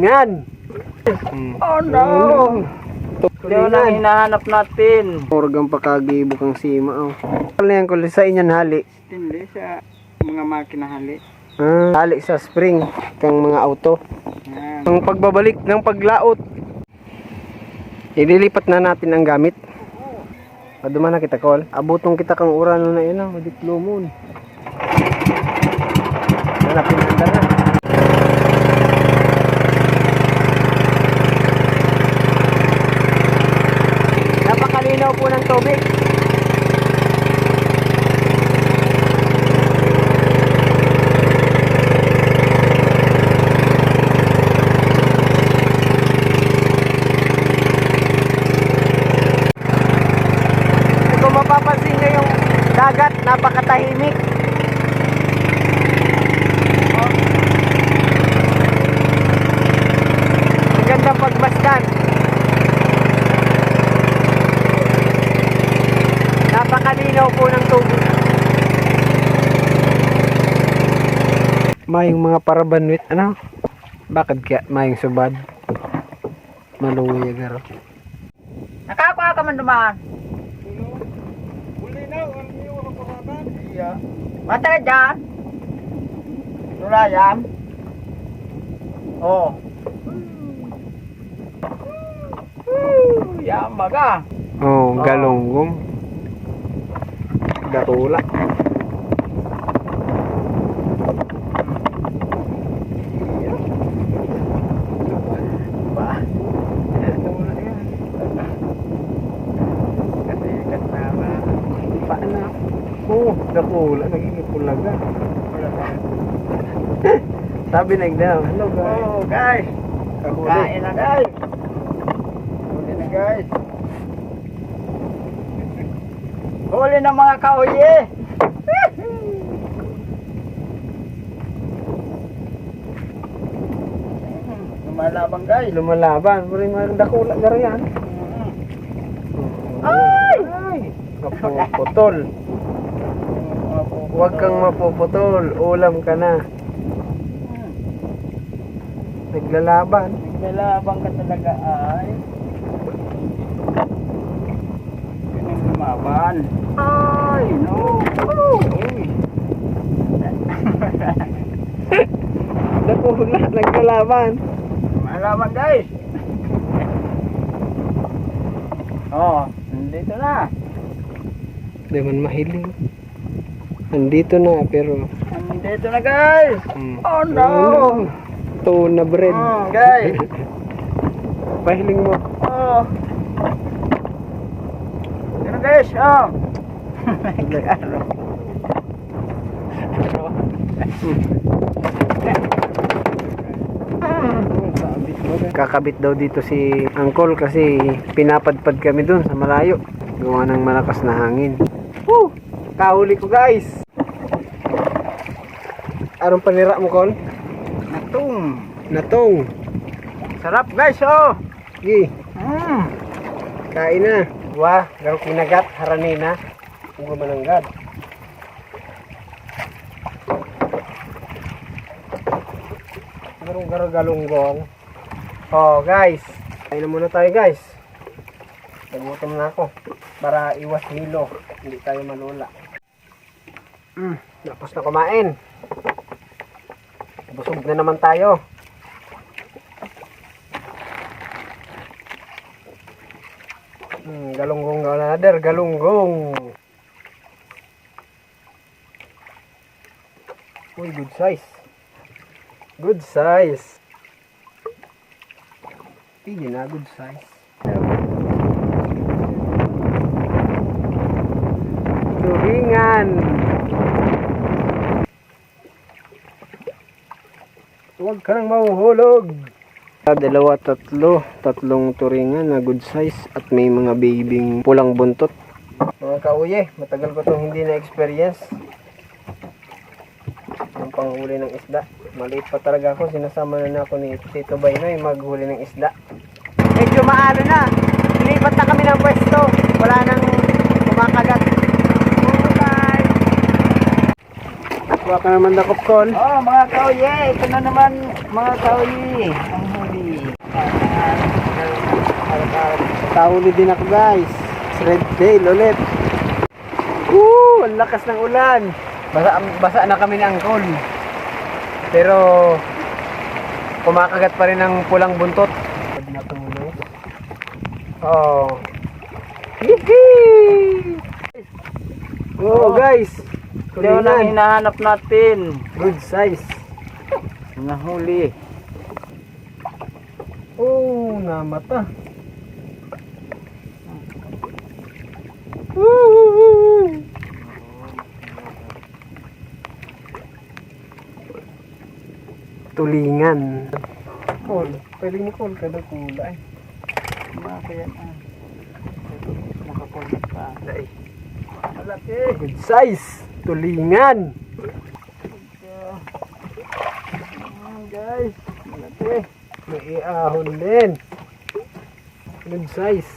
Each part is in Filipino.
Yan. Hmm. Oh no! Na Tulingan. hinahanap natin. Organg pakagibok ang sima. Oh. Ano yan kung sa inyan hali? Hindi sa mga makina hali. Ah, hali sa spring kang mga auto. Yan. Ang pagbabalik ng paglaot. Ililipat na natin ang gamit. Paduma na kita kol. Abutong kita kang urano na yun. Oh. Diplomon. Hanapin na na. Napakalinaw po ng tubig. Kung mapapansin nyo yung dagat, napakatahimik. Oh. Ang ganda pagmasdan. Napakalinaw po ng tubig. Mayong mga parabanwit, ano? Bakit kaya mayong subad? Maluwi agaro. Nakakuha ka man dumaan. Uli na, ang iyo ang paraban. Iya. Mata ka dyan. Wala yan. Oh. Ka. Oh, Oh. galunggong. Datula. Ba? Wala yan. Kasi kasama. Paano? Oh, datula. Nagiging pulaga. Sabi na igdaw. Hello guys. Oh, guys. Kain na guys. Huli na guys. Huli na mga kauye. Lumalabang guys. Lumalaban. Muli mga dakula garo yan. Ay! Ay! Mapuputol. Huwag kang mapuputol. Ulam ka na. Naglalaban. Naglalabang ka talaga ay. Ang lumaban. Ay, no. Uy. Dakula. Naglalaban. Malaman guys. Oh, nandito na. Di man mahiling. Nandito na pero... Nandito na guys. Mm. Oh no. Mm. Tuna bread. Mm, guys. Pahiling mo. Oh. Ano guys? Oh. Nag-aro. Kakabit daw dito si Uncle kasi pinapadpad kami dun sa malayo. Gawa ng malakas na hangin. Woo! Kahuli ko guys! Anong panira mo, Col? Natung. Natong. Sarap guys, oh. Gi, Mm. kain na. Wah, garo kinagat, haranina. Kung gumananggad. Garong garo galunggong. Oh, guys. Kain na muna tayo, guys. Nagutom na ako. Para iwas hilo. Hindi tayo malula. Mm, tapos na kumain. Busog na naman tayo. Hmm, galunggong another, galunggong. Uy, good size. Good size. Hindi na, good size. Turingan. Huwag ka nang mahuhulog. Ah, Dalawa, tatlo. Tatlong turingan na good size at may mga babing pulang buntot. Mga kauye, matagal ko itong hindi na-experience. Yung panghuli ng isda. Maliit pa talaga ako. Sinasama na ako ni Tito Baynoy maghuli ng isda. Medyo maano na. Kuha ka naman na popcorn. Oh, mga kauye, ito na naman mga kauye. Ang huli. Tahuli din ako guys. Red tail ulit. Woo! Ang lakas ng ulan. Basa, basa na kami ng angkol. Pero kumakagat pa rin ng pulang buntot. Oh. Yippee! Oh, oh guys. Na Tulingan. hinahanap natin. Good size. Mga huli. Oh, namata. Woo! Tulingan. Call. Pwede mo call kada kulay. Mga kaya na. Nakakulit pa. Dai. Malaki. Good size. Tulingan. Guys. Malaki. May iahon din. Good size.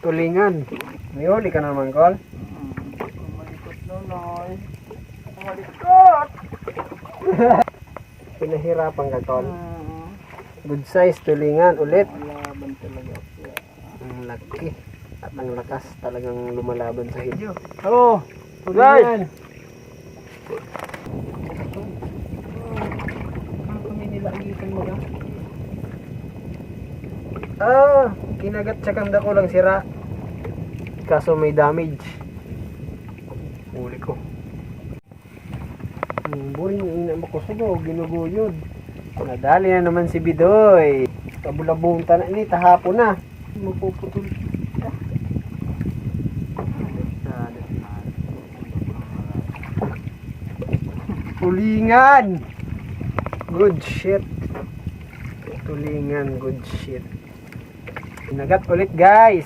Tulingan. May huli ka naman, Col. Malikot nonoy. Malikot. Pinahirapan ka, Col. Hmm. Good size, tulingan. Ulit. Laban talaga. Ang laki. At ang lakas talagang lumalaban sa hidyo. Oh, Guys! Ah, kinagat sa kanda ko lang sira. Kaso may damage. Huli ko. Hmm, boring yung ina mo ko sugo, ginuguyod. Nadali na naman si Bidoy. Tabulabunta na ini, tahapon na. Magpuputol. Tulingan! Good shit. Tulingan, good shit. Pinagat ulit guys.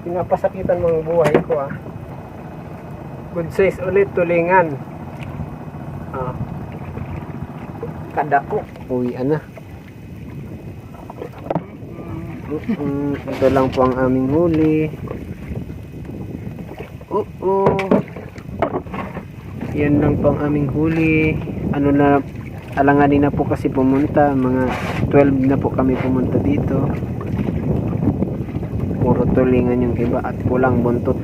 Pinapasakitan mga buhay ko ah. Good size ulit, tulingan. Ah. Kadako. Uwian na. Mm, ito lang po ang aming huli. Oo. Yan lang po ang aming huli. Ano na, alanganin na po kasi pumunta. Mga 12 na po kami pumunta dito. Puro tulingan yung iba at pulang buntot.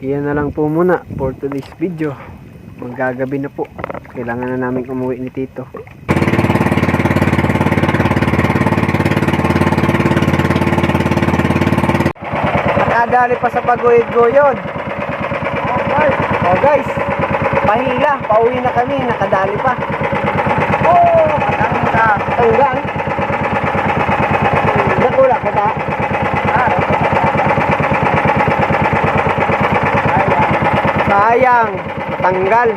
Iyan na lang po muna for today's video. Magagabi na po. Kailangan na namin umuwi ni Tito. Nakadali pa sa paguyod-guyod. Oh guys, oh guys. Pahila, pauwi na kami, nakadali pa. Oh, katangga. Tanggal. Nakula ka ta. Sayang, tanggal.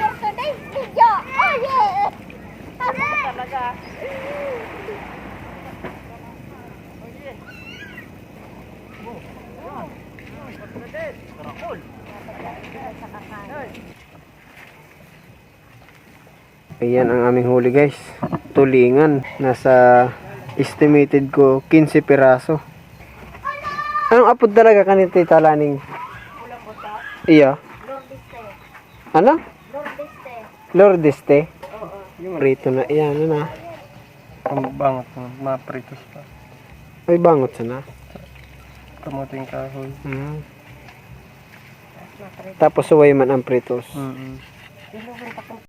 For today's video, oh yeah! Talaga. Ayan ang aming huli guys. Tulingan. Nasa estimated ko 15 piraso. Anong apod talaga kanito talaning? Iya. Ano? Lordeste. Yung rito na. Ayan, ano na. Ang bangot mo, mapritos pa. Ay, bangot sana. Kamuting kahoy. Mm. Tapos suway man ang pritos. Mm